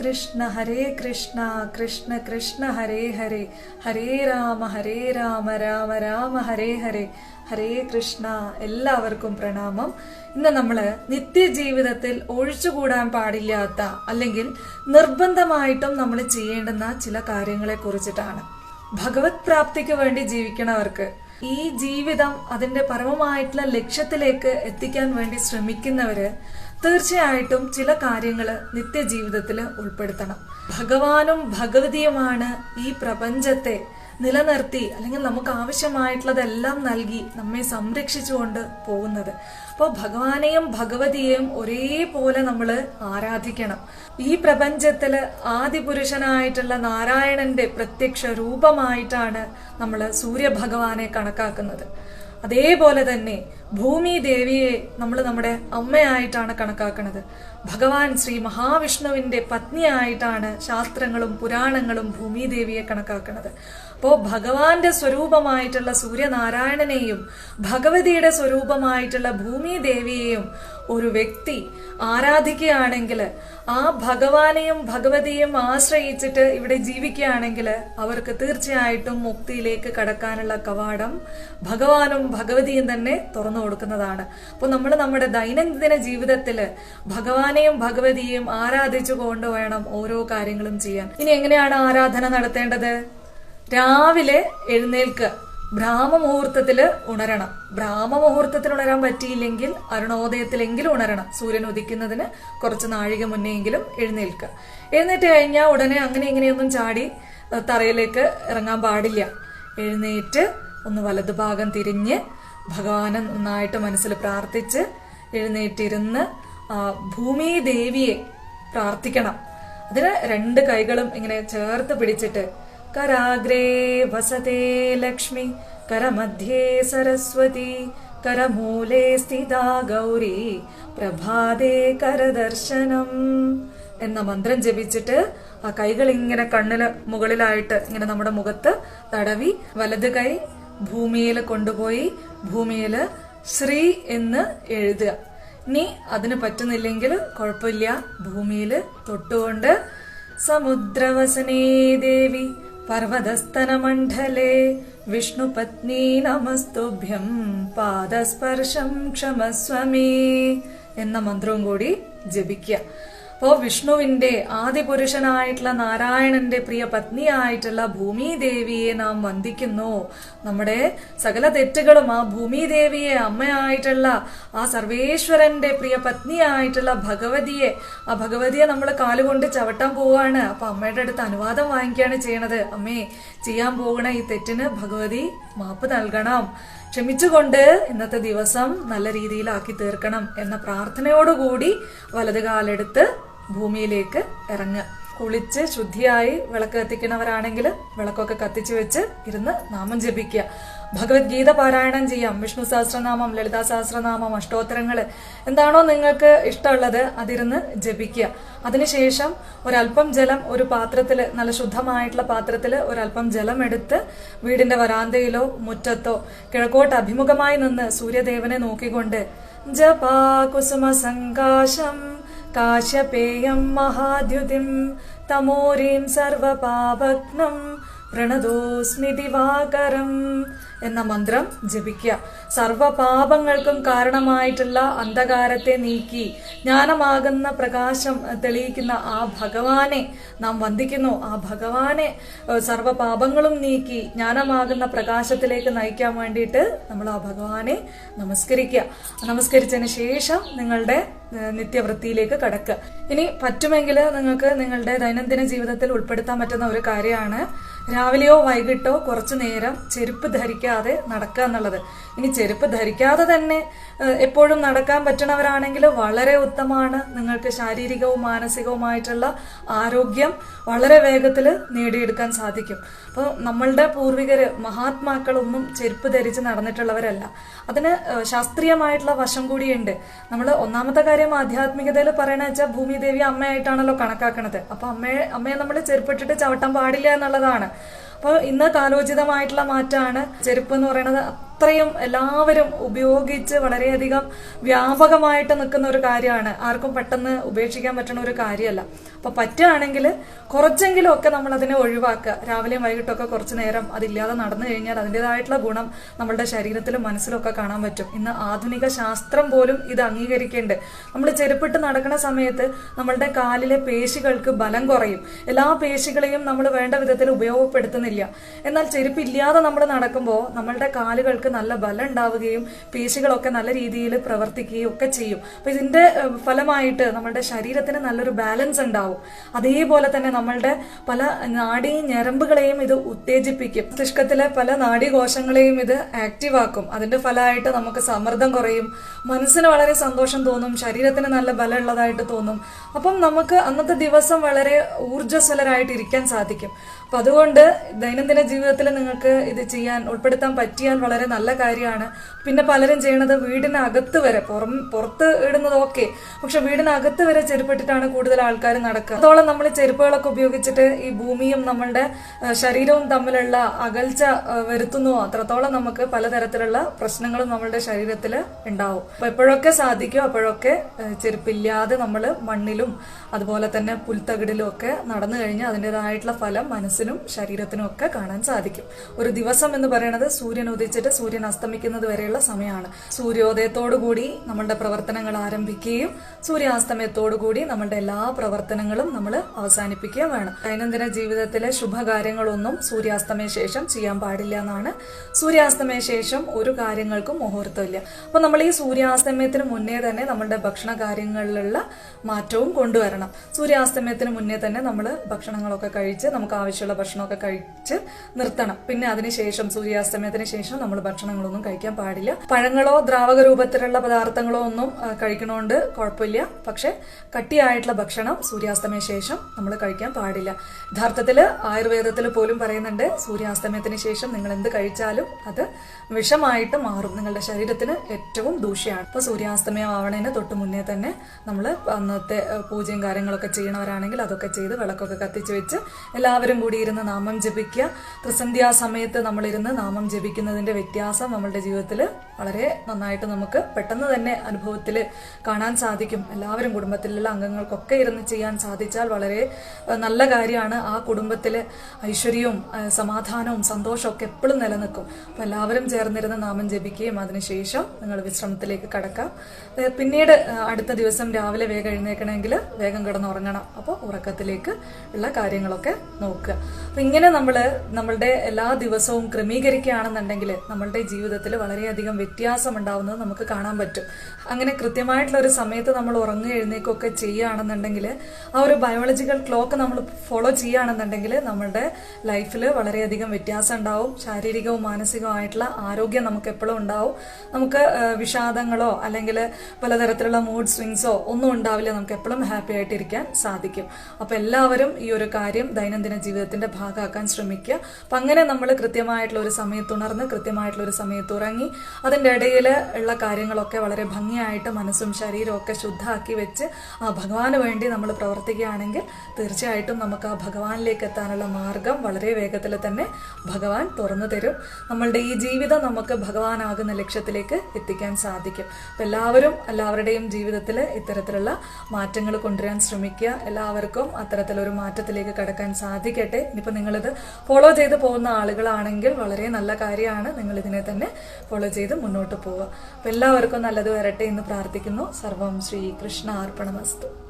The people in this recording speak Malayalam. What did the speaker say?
കൃഷ്ണ ഹരേ കൃഷ്ണ കൃഷ്ണ കൃഷ്ണ ഹരേ ഹരേ. ഹരേ രാമ ഹരേ രാമ രാമ രാമ ഹരേ ഹരേ. ഹരേ കൃഷ്ണ. എല്ലാവർക്കും പ്രണാമം. ഇന്ന് നമ്മൾ നിത്യജീവിതത്തിൽ ഒഴിച്ചുകൂടാൻ പാടില്ലാത്ത അല്ലെങ്കിൽ നിർബന്ധമായിട്ടും നമ്മൾ ചെയ്യേണ്ടുന്ന ചില കാര്യങ്ങളെ കുറിച്ചിട്ടാണ്. ഭഗവത് പ്രാപ്തിക്ക് വേണ്ടി ജീവിക്കണവർക്ക് ഈ ജീവിതം അതിന്റെ പരമമായിട്ടുള്ള ലക്ഷ്യത്തിലേക്ക് എത്തിക്കാൻ വേണ്ടി ശ്രമിക്കുന്നവര് തീർച്ചയായിട്ടും ചില കാര്യങ്ങൾ നിത്യജീവിതത്തിൽ ഉൾപ്പെടുത്തണം. ഭഗവാനും ഭഗവതിയുമാണ് ഈ പ്രപഞ്ചത്തെ നിലനിർത്തി അല്ലെങ്കിൽ നമുക്ക് ആവശ്യമായിട്ടുള്ളതെല്ലാം നൽകി നമ്മെ സംരക്ഷിച്ചുകൊണ്ട് പോകുന്നത്. അപ്പോൾ ഭഗവാനെയും ഭഗവതിയെയും ഒരേപോലെ നമ്മൾ ആരാധിക്കണം. ഈ പ്രപഞ്ചത്തിൽ ആദിപുരുഷനായിട്ടുള്ള നാരായണന്റെ പ്രത്യക്ഷ രൂപമായിട്ടാണ് നമ്മൾ സൂര്യഭഗവാനെ കണക്കാക്കുന്നത്. അതേപോലെ തന്നെ ഭൂമി ദേവിയെ നമ്മൾ നമ്മുടെ അമ്മയായിട്ടാണ് കണക്കാക്കുന്നത് ഭഗവാൻ ശ്രീ മഹാവിഷ്ണുവിന്റെ പത്നിയായിട്ടാണ് ശാസ്ത്രങ്ങളും പുരാണങ്ങളും ഭൂമി ദേവിയെ കണക്കാക്കുന്നത് അപ്പോ ഭഗവാന്റെ സ്വരൂപമായിട്ടുള്ള സൂര്യനാരായണനെയും ഭഗവതിയുടെ സ്വരൂപമായിട്ടുള്ള ഭൂമി ദേവിയെയും ഒരു വ്യക്തി ആരാധിക്കുകയാണെങ്കിൽ ആ ഭഗവാനെയും ഭഗവതിയെയും ആശ്രയിച്ചിട്ട് ഇവിടെ ജീവിക്കുകയാണെങ്കിൽ അവർക്ക് തീർച്ചയായിട്ടും മുക്തിയിലേക്ക് കടക്കാനുള്ള കവാടം ഭഗവാനും ഭഗവതിയും തന്നെ തുറന്നു കൊടുക്കുന്നതാണ്. അപ്പോൾ നമ്മൾ നമ്മുടെ ദൈനംദിന ജീവിതത്തിൽ ഭഗവാനെയും ഭഗവതിയെയും ആരാധിച്ചു വേണം ഓരോ കാര്യങ്ങളും ചെയ്യാൻ. ഇനി എങ്ങനെയാണ് ആരാധന നടത്തേണ്ടത്? രാവിലെ എഴുന്നേൽക്കുക ബ്രാഹ്മമുഹൂർത്തത്തിൽ ഉണരണം. ബ്രാഹ്മമുഹൂർത്തത്തിൽ ഉണരാൻ പറ്റിയില്ലെങ്കിൽ അരുണോദയത്തിലെങ്കിലും ഉണരണം. സൂര്യൻ ഉദിക്കുന്നതിന് കുറച്ച് നാഴിക മുന്നെയെങ്കിലും എഴുന്നേൽക്കുക എഴുന്നേറ്റ് കഴിഞ്ഞാൽ ഉടനെ അങ്ങനെ ഇങ്ങനെയൊന്നും ചാടി തറയിലേക്ക് ഇറങ്ങാൻ പാടില്ല. എഴുന്നേറ്റ് ഒന്ന് വലതുഭാഗം തിരിഞ്ഞ് ഭഗവാനെ നന്നായിട്ട് മനസ്സിൽ പ്രാർത്ഥിച്ച് എഴുന്നേറ്റിരുന്ന് ഭൂമി ദേവിയെ പ്രാർത്ഥിക്കണം. അതിന് രണ്ട് കൈകളും ഇങ്ങനെ ചേർത്ത് പിടിച്ചിട്ട് കരാഗ്രേ വസതേ ലക്ഷ്മി കരമധ്യേ സരസ്വതി കരമൂലേ സ്ഥിതാ ഗൗരി പ്രഭാതേ കരദർശനം എന്ന മന്ത്രം ജപിച്ചിട്ട് ആ കൈകൾ ഇങ്ങനെ കണ്ണിന് മുകളിലായിട്ട് ഇങ്ങനെ നമ്മുടെ മുഖത്ത് തടവി വലത് കൈ ഭൂമിയിൽ കൊണ്ടുപോയി ഭൂമിയിൽ ശ്രീ എന്ന് എഴുതുക. ഇനി അതിന് പറ്റുന്നില്ലെങ്കിൽ കുഴപ്പമില്ല. ഭൂമിയിൽ തൊട്ടുകൊണ്ട് സമുദ്രവസനേ ദേവി പർവതസ്തനമണ്ഡലേ വിഷ്ണുപത്നീ നമസ്തുഭ്യം പാദസ്പർശം ക്ഷമസ്വമേ എന്ന മന്ത്രവും കൂടി ജപിക്കുക അപ്പോ വിഷ്ണുവിന്റെ ആദിപുരുഷനായിട്ടുള്ള നാരായണന്റെ പ്രിയ പത്നിയായിട്ടുള്ള ഭൂമി ദേവിയെ നാം വന്ദിക്കുന്നു. നമ്മുടെ സകല തെറ്റുകളും ആ ഭൂമി ദേവിയെ അമ്മയായിട്ടുള്ള ആ സർവേശ്വരന്റെ പ്രിയ പത്നിയായിട്ടുള്ള ഭഗവതിയെ ആ ഭഗവതിയെ നമ്മൾ കാലുകൊണ്ട് ചവിട്ടാൻ പോവാണ്. അപ്പൊ അമ്മയുടെ അടുത്ത് അനുവാദം വാങ്ങിക്കുകയാണ് ചെയ്യണത്. അമ്മേ ചെയ്യാൻ പോകുന്ന ഈ തെറ്റിന് ഭഗവതി മാപ്പ് നൽകണം. ക്ഷമിച്ചുകൊണ്ട് ഇന്നത്തെ ദിവസം നല്ല രീതിയിലാക്കി തീർക്കണം എന്ന പ്രാർത്ഥനയോടുകൂടി വലത് കാലെടുത്ത് ഭൂമിയിലേക്ക് ഇറങ്ങുക കുളിച്ച് ശുദ്ധിയായി വിളക്ക് കത്തിക്കുന്നവരാണെങ്കിൽ വിളക്കൊക്കെ കത്തിച്ചു വെച്ച് ഇരുന്ന് നാമം ജപിക്കുക. ഭഗവത്ഗീത പാരായണം ചെയ്യാം. വിഷ്ണു സഹസ്രനാമം ലളിതാ സഹസ്രനാമം അഷ്ടോത്തരങ്ങൾ എന്താണോ നിങ്ങൾക്ക് ഇഷ്ടമുള്ളത് അതിരുന്ന് ജപിക്കുക. അതിനുശേഷം ഒരല്പം ജലം ഒരു പാത്രത്തിൽ നല്ല ശുദ്ധമായിട്ടുള്ള പാത്രത്തിൽ ഒരല്പം ജലം എടുത്ത് വീടിന്റെ വരാന്തയിലോ മുറ്റത്തോ കിഴക്കോട്ട് അഭിമുഖമായി നിന്ന് സൂര്യദേവനെ നോക്കിക്കൊണ്ട് ജപാ കുസുമ സങ്കാശം കാശ്യപേയം മഹാദ്യുതിം തമോരീം സർവപാപഗ്നം പ്രണതോസ്മി ദിവാകരം എന്ന മന്ത്രം ജപിക്കുക. സർവപാപങ്ങൾക്കും കാരണമായിട്ടുള്ള അന്ധകാരത്തെ നീക്കി ജ്ഞാനമാകുന്ന പ്രകാശം തെളിയിക്കുന്ന ആ ഭഗവാനെ നാം വന്ദിക്കുന്നു. ആ ഭഗവാനെ സർവപാപങ്ങളും നീക്കി ജ്ഞാനമാകുന്ന പ്രകാശത്തിലേക്ക് നയിക്കാൻ വേണ്ടിയിട്ട് നമ്മൾ ആ ഭഗവാനെ നമസ്കരിക്കുക. നമസ്കരിച്ചതിന് ശേഷം നിങ്ങളുടെ നിത്യവൃത്തിയിലേക്ക് കടക്കുക. ഇനി പറ്റുമെങ്കിൽ നിങ്ങൾക്ക് നിങ്ങളുടെ ദൈനംദിന ജീവിതത്തിൽ ഉൾപ്പെടുത്താൻ പറ്റുന്ന ഒരു കാര്യമാണ് രാവിലെയോ വൈകിട്ടോ കുറച്ചു നേരം ചെരുപ്പ് ധരിക്കാതെ നടക്കുക എന്നുള്ളത്. ഇനി ചെരുപ്പ് ധരിക്കാതെ തന്നെ എപ്പോഴും നടക്കാൻ പറ്റണവരാണെങ്കിൽ വളരെ ഉത്തമമാണ് നിങ്ങൾക്ക് ശാരീരികവും മാനസികവുമായിട്ടുള്ള ആരോഗ്യം വളരെ വേഗത്തിൽ നേടിയെടുക്കാൻ സാധിക്കും. അപ്പോൾ നമ്മളുടെ പൂർവികർ മഹാത്മാക്കളൊന്നും ചെരുപ്പ് ധരിച്ച് നടന്നിട്ടുള്ളവരല്ല. അതിന് ശാസ്ത്രീയമായിട്ടുള്ള വശം കൂടിയുണ്ട്. നമ്മൾ ഒന്നാമത്തെ കാര്യം ആധ്യാത്മികതയിൽ പറയണ വെച്ചാൽ ഭൂമി ദേവി അമ്മയായിട്ടാണല്ലോ കണക്കാക്കണത്. അപ്പൊ അമ്മയെ അമ്മയെ നമ്മൾ ചെരുപ്പിട്ടിട്ട് ചവിട്ടാൻ പാടില്ല എന്നുള്ളതാണ്. അപ്പോൾ ഇന്ന് കാലോചിതമായിട്ടുള്ള മാറ്റമാണ് ചെരുപ്പ് എന്ന് പറയുന്നത് അത്രയും എല്ലാവരും ഉപയോഗിച്ച് വളരെയധികം വ്യാപകമായിട്ട് നിൽക്കുന്ന ഒരു കാര്യമാണ്. ആർക്കും പെട്ടെന്ന് ഉപേക്ഷിക്കാൻ പറ്റുന്ന ഒരു കാര്യമല്ല. അപ്പൊ പറ്റുകയാണെങ്കിൽ കുറച്ചെങ്കിലും ഒക്കെ നമ്മൾ അതിനെ ഒഴിവാക്കുക. രാവിലെയും വൈകിട്ടൊക്കെ കുറച്ച് നേരം അതില്ലാതെ നടന്നു കഴിഞ്ഞാൽ അതിന്റെതായിട്ടുള്ള ഗുണം നമ്മളുടെ ശരീരത്തിലും മനസ്സിലും ഒക്കെ കാണാൻ പറ്റും. ഇന്ന് ആധുനിക ശാസ്ത്രം പോലും ഇത് അംഗീകരിക്കുന്നുണ്ട്. നമ്മൾ ചെരുപ്പിട്ട് നടക്കുന്ന സമയത്ത് നമ്മളുടെ കാലിലെ പേശികൾക്ക് ബലം കുറയും. എല്ലാ പേശികളെയും നമ്മൾ വേണ്ട വിധത്തിൽ ഉപയോഗപ്പെടുത്തുന്നില്ല. എന്നാൽ ചെരുപ്പില്ലാതെ നമ്മൾ നടക്കുമ്പോൾ നമ്മളുടെ കാലുകൾക്ക് നല്ല ബലം ഉണ്ടാവുകയും പേശികളൊക്കെ നല്ല രീതിയിൽ പ്രവർത്തിക്കുകയും ഒക്കെ ചെയ്യും. അപ്പൊ ഇതിന്റെ ഫലമായിട്ട് നമ്മുടെ ശരീരത്തിന് നല്ലൊരു ബാലൻസ് ഉണ്ടാവും. അതേപോലെ തന്നെ നമ്മളുടെ പല നാഡീ ഞരമ്പുകളെയും ഇത് ഉത്തേജിപ്പിക്കും. മസ്തിഷ്കത്തിലെ പല നാഡീകോശങ്ങളെയും ഇത് ആക്റ്റീവ് ആക്കും അതിന്റെ ഫലമായിട്ട് നമുക്ക് സമ്മർദ്ദം കുറയും. മനസ്സിന് വളരെ സന്തോഷം തോന്നും. ശരീരത്തിന് നല്ല ബലമുള്ളതായിട്ട് തോന്നും. അപ്പം നമുക്ക് അന്നത്തെ ദിവസം വളരെ ഊർജസ്വലരായിട്ട് ഇരിക്കാൻ സാധിക്കും. അപ്പൊ അതുകൊണ്ട് ദൈനംദിന ജീവിതത്തിൽ നിങ്ങൾക്ക് ഇത് ചെയ്യാൻ ഉൾപ്പെടുത്താൻ പറ്റിയാൽ വളരെ നല്ല കാര്യമാണ്. പിന്നെ പലരും ചെയ്യണത് വീടിനകത്ത് വരെ പുറം പുറത്ത് ഇടുന്നത് ഓക്കെ പക്ഷെ വീടിനകത്ത് വരെ ചെരുപ്പിട്ടിട്ടാണ് കൂടുതൽ ആൾക്കാർ നടക്കുക. അതോളം നമ്മൾ ചെരുപ്പുകളൊക്കെ ഉപയോഗിച്ചിട്ട് ഈ ഭൂമിയും നമ്മളുടെ ശരീരവും തമ്മിലുള്ള അകൽച്ച വരുത്തുന്നു. അത്രത്തോളം നമുക്ക് പലതരത്തിലുള്ള പ്രശ്നങ്ങളും നമ്മളുടെ ശരീരത്തിൽ ഉണ്ടാവും. അപ്പൊ എപ്പോഴൊക്കെ സാധിക്കും അപ്പോഴൊക്കെ ചെരുപ്പില്ലാതെ നമ്മൾ മണ്ണിലും അതുപോലെ തന്നെ പുൽത്തകിടിലും ഒക്കെ നടന്നു കഴിഞ്ഞാൽ അതിന്റെതായിട്ടുള്ള ഫലം മനസ്സിനും ശരീരത്തിനും ഒക്കെ കാണാൻ സാധിക്കും. ഒരു ദിവസം എന്ന് പറയുന്നത് സൂര്യൻ ഉദിച്ചിട്ട് സൂര്യൻ അസ്തമിക്കുന്നത് വരെയുള്ള സമയമാണ്. സൂര്യോദയത്തോടു കൂടി നമ്മളുടെ പ്രവർത്തനങ്ങൾ ആരംഭിക്കുകയും സൂര്യാസ്തമയത്തോടു കൂടി നമ്മളുടെ എല്ലാ പ്രവർത്തനങ്ങളും നമ്മൾ അവസാനിപ്പിക്കുകയും വേണം. ദൈനംദിന ജീവിതത്തിലെ ശുഭകാര്യങ്ങളൊന്നും സൂര്യാസ്തമയ ശേഷം ചെയ്യാൻ പാടില്ല എന്നാണ്. സൂര്യാസ്തമയ ശേഷം ഒരു കാര്യങ്ങൾക്കും മുഹൂർത്തമില്ല. അപ്പൊ നമ്മൾ ഈ സൂര്യാസ്തമയത്തിന് മുന്നേ തന്നെ നമ്മളുടെ ഭക്ഷണ കാര്യങ്ങളിലുള്ള മാറ്റവും കൊണ്ടുവരണം. സൂര്യാസ്തമയത്തിന് മുന്നേ തന്നെ നമ്മൾ ഭക്ഷണങ്ങളൊക്കെ കഴിച്ച് നമുക്ക് ആവശ്യമുള്ള ഭക്ഷണമൊക്കെ കഴിച്ച് നിർത്തണം. പിന്നെ അതിനുശേഷം സൂര്യാസ്തമയത്തിന് ശേഷം നമ്മൾ ഭക്ഷണങ്ങളൊന്നും കഴിക്കാൻ പാടില്ല. പഴങ്ങളോ ദ്രാവക രൂപത്തിലുള്ള പദാർത്ഥങ്ങളോ ഒന്നും കഴിക്കണോണ്ട് കുഴപ്പമില്ല. പക്ഷെ കട്ടിയായിട്ടുള്ള ഭക്ഷണം സൂര്യാസ്തമയ ശേഷം നമ്മൾ കഴിക്കാൻ പാടില്ല. യഥാർത്ഥത്തിൽ ആയുർവേദത്തിൽ പോലും പറയുന്നുണ്ട് സൂര്യാസ്തമയത്തിന് ശേഷം നിങ്ങൾ എന്ത് കഴിച്ചാലും അത് വിഷമായിട്ട് മാറും. നിങ്ങളുടെ ശരീരത്തിന് ഏറ്റവും ദൂഷ്യമാണ് അപ്പൊ സൂര്യാസ്തമയം ആവണതിന് തൊട്ട് മുന്നേ തന്നെ നമ്മൾ അന്നത്തെ പൂജയും കാര്യങ്ങളൊക്കെ ചെയ്യണവരാണെങ്കിൽ അതൊക്കെ ചെയ്ത് വിളക്കൊക്കെ കത്തിച്ച് വെച്ച് എല്ലാവരും കൂടി ഇരുന്ന് നാമം ജപിക്കുക. ത്രിസന്ധ്യാ സമയത്ത് നമ്മളിരുന്ന് നാമം ജപിക്കുന്നതിന്റെ വ്യത്യാസം നമ്മളുടെ ജീവിതത്തിൽ വളരെ നന്നായിട്ട് നമുക്ക് പെട്ടെന്ന് തന്നെ അനുഭവത്തിൽ കാണാൻ സാധിക്കും. എല്ലാവരും കുടുംബത്തിലുള്ള അംഗങ്ങൾക്കൊക്കെ ഇരുന്ന് ചെയ്യാൻ സാധിച്ചാൽ വളരെ നല്ല കാര്യമാണ് ആ കുടുംബത്തിലെ ഐശ്വര്യവും സമാധാനവും സന്തോഷവും ഒക്കെ എപ്പോഴും നിലനിൽക്കും. അപ്പൊ എല്ലാവരും ചേർന്നിരുന്ന് നാമം ജപിക്കുകയും അതിനുശേഷം നിങ്ങൾ വിശ്രമത്തിലേക്ക് കടക്കാം. പിന്നീട് അടുത്ത ദിവസം രാവിലെ വേഗം എഴുന്നേക്കണമെങ്കിൽ വേഗം കിടന്നുറങ്ങണം. അപ്പോൾ ഉറക്കത്തിലേക്ക് ഉള്ള കാര്യങ്ങളൊക്കെ നോക്കുക. അപ്പൊ ഇങ്ങനെ നമ്മൾ നമ്മളുടെ എല്ലാ ദിവസവും ക്രമീകരിക്കുകയാണെന്നുണ്ടെങ്കിൽ നമ്മളുടെ ജീവിതത്തിൽ വളരെയധികം വ്യത്യാസം ഉണ്ടാവുന്നത് നമുക്ക് കാണാൻ പറ്റും. അങ്ങനെ കൃത്യമായിട്ടുള്ള ഒരു സമയത്ത് നമ്മൾ ഉറങ്ങുക എഴുന്നേക്കൊക്കെ ചെയ്യുകയാണെന്നുണ്ടെങ്കിൽ ആ ഒരു ബയോളജിക്കൽ ക്ലോക്ക് നമ്മൾ ഫോളോ ചെയ്യുകയാണെന്നുണ്ടെങ്കിൽ നമ്മുടെ ലൈഫിൽ വളരെയധികം വ്യത്യാസം ഉണ്ടാവും ശാരീരികവും മാനസികവുമായിട്ടുള്ള ആരോഗ്യം നമുക്ക് എപ്പോഴും ഉണ്ടാവും. നമുക്ക് വിഷാദങ്ങളോ അല്ലെങ്കിൽ പലതരത്തിലുള്ള മൂഡ് സ്വിങ്സോ ഒന്നും ഉണ്ടാവില്ല. നമുക്ക് എപ്പോഴും ഹാപ്പി ആയിട്ടിരിക്കാൻ സാധിക്കും. അപ്പോൾ എല്ലാവരും ഈ ഒരു കാര്യം ദൈനംദിന ജീവിതത്തിന്റെ ഭാഗമാക്കാൻ ശ്രമിക്കുക. അപ്പം അങ്ങനെ നമ്മൾ കൃത്യമായിട്ടുള്ള ഒരു സമയത്ത് ഉണർന്ന് കൃത്യമായിട്ടുള്ള ഒരു സമയത്ത് ഉറങ്ങി അതിന്റെ ഇടയിൽ ഉള്ള കാര്യങ്ങളൊക്കെ വളരെ ഭംഗിയായിട്ട് മനസ്സും ശരീരവും ഒക്കെ ശുദ്ധമാക്കി വെച്ച് ആ ഭഗവാന് വേണ്ടി നമ്മൾ പ്രവർത്തിക്കുകയാണെങ്കിൽ തീർച്ചയായിട്ടും നമുക്ക് ആ ഭഗവാനിലേക്ക് എത്താനുള്ള മാർഗം വളരെ വേഗത്തിൽ തന്നെ ഭഗവാൻ തുറന്നു തരും. നമ്മളുടെ ഈ ജീവിതം നമുക്ക് ഭഗവാനാകുന്ന ലക്ഷ്യത്തിലേക്ക് എത്തിക്കാൻ സാധിക്കും. അപ്പം എല്ലാവരും എല്ലാവരുടെയും ജീവിതത്തിൽ ഇത്തരത്തിലുള്ള മാറ്റങ്ങൾ കൊണ്ടുവരാൻ ശ്രമിക്കുക. എല്ലാവർക്കും അത്തരത്തിലൊരു മാറ്റത്തിലേക്ക് കടക്കാൻ സാധിക്കട്ടെ. ഇനിയിപ്പോൾ നിങ്ങളിത് ഫോളോ ചെയ്ത് പോകുന്ന ആളുകളാണെങ്കിൽ വളരെ നല്ല കാര്യമാണ്. നിങ്ങൾ ഇതിനെ തന്നെ ഫോളോ ചെയ്ത് മുന്നോട്ട് പോവുക. അപ്പൊ എല്ലാവർക്കും നല്ലത് വരട്ടെ എന്ന് പ്രാർത്ഥിക്കുന്നു. സർവം ശ്രീ കൃഷ്ണ അർപ്പണമസ്തു.